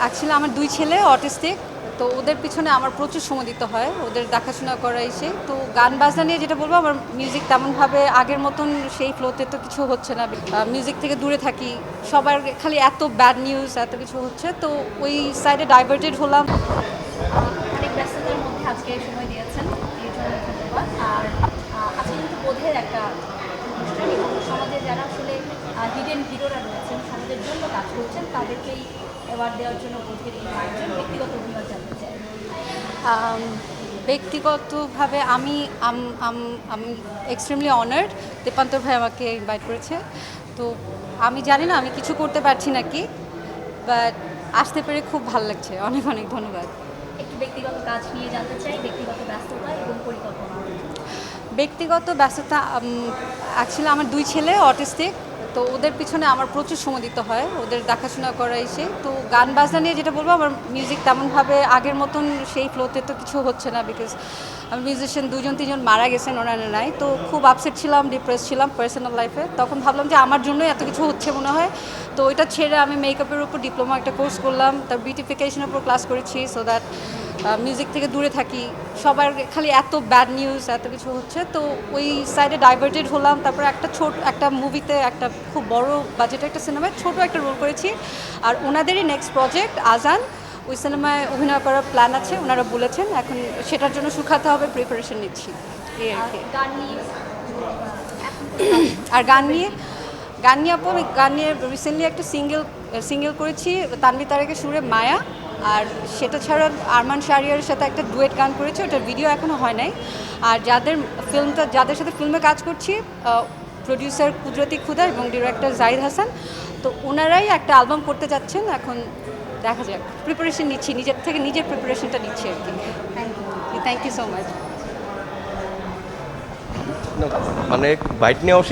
Actually আমার দুই ছেলে অটিস্টিক তো ওদের পিছনে আমার প্রচুর সময় দিতে হয়, ওদের দেখাশোনা করা এসে তো গান বাজনা নিয়ে যেটা বলব, আমার মিউজিক তেমনভাবে আগের মতন সেই ফ্লোতে তো কিছু হচ্ছে না। মিউজিক থেকে দূরে থাকি, সবার খালি এত ব্যাড নিউজ এত কিছু হচ্ছে, তো ওই সাইডে ডাইভার্টেড হলাম। অনেক ব্যস্ততার মধ্যে আজকে সময় দিয়েছেন এই জন্য ধন্যবাদ আর আহ, আজকে কিন্তু বোধের একটা অনুষ্ঠান এবং সমাজে যারা আসলে হিডেন হিরোরা রয়েছেন সমাজের জন্য কাজ করছেন তাদেরকেই অ্যাওয়ার্ড দেওয়ার জন্য ব্যক্তিগত অভিমত জানতে চাই। ব্যক্তিগতভাবে আমি আম- আম- আমি এক্সট্রিমলি অনার্ড দীপান্তর ভাই আমাকে ইনভাইট করেছে। তো আমি জানি না আমি কিছু করতে পারছি নাকি বাট আসতে পেরে খুব ভালো লাগছে। অনেক অনেক ধন্যবাদ। একটু ব্যক্তিগত কাজ নিয়ে জানতে চাই ব্যক্তিগত ব্যস্ততা এবং পরিকল্পনা। ব্যক্তিগত ব্যস্ততা অ্যাকচুয়ালি আমার দুই ছেলে অটিস্টিক তো ওদের পিছনে আমার প্রচুর সময় দিতে হয়, ওদের দেখাশোনা করা এসে। তো গান বাজনা নিয়ে যেটা বলব, আমার মিউজিক তেমনভাবে আগের মতন সেই ফ্লোতে তো কিছু হচ্ছে না বিকজ আমি মিউজিশিয়ান দুজন তিনজন মারা গেছেন ওনারা নাই। তো খুব আপসেট ছিলাম ডিপ্রেস ছিলাম পার্সোনাল লাইফে তখন ভাবলাম যে আমার জন্যই এত কিছু হচ্ছে মনে হয়। তো ওইটা ছেড়ে আমি মেকআপের উপর ডিপ্লোমা একটা কোর্স করলাম, তার বিউটিফিকেশনের উপর ক্লাস করেছি সো দ্যাট মিউজিক থেকে দূরে থাকি। সবার খালি এত ব্যাড নিউজ এত কিছু হচ্ছে তো ওই সাইডে ডাইভার্টেড হলাম। তারপর একটা ছোট একটা মুভিতে একটা খুব বড় বাজেটের একটা সিনেমায় ছোট একটা রোল করেছি। আর ওনাদেরই নেক্সট প্রজেক্ট আজান। ওই সিনেমায় অভিনয় করার প্ল্যান আছে ওনারা বলেছেন এখন সেটার জন্য শুকাতে হবে প্রিপারেশন নিচ্ছি। এই আর আর কি গান নিয়ে? আর গান নিয়ে? গান নিয়ে আপু গান নিয়ে রিসেন্টলি একটা সিঙ্গেল সিঙ্গেল করেছি তানভি তারেকের সুরে মায়া। আর সেটা ছাড়া আরমান শাহরিয়ারের সাথে একটা ডুয়েট গান করেছি ওটার ভিডিও এখনও হয় নাই। আর যাদের ফিল্মটা যাদের সাথে ফিল্মে কাজ করছি প্রডিউসার কুদরতি খুদা এবং ডিরেক্টর জাহিদ হাসান তো ওনারাই একটা অ্যালবাম করতে যাচ্ছেন এখন দেখা যাক। প্রিপারেশন নিচ্ছি নিজের থেকে নিজের প্রিপারেশনটা নিচ্ছি আর কি। Thank you thank you so much মানে বাইট নিয়ে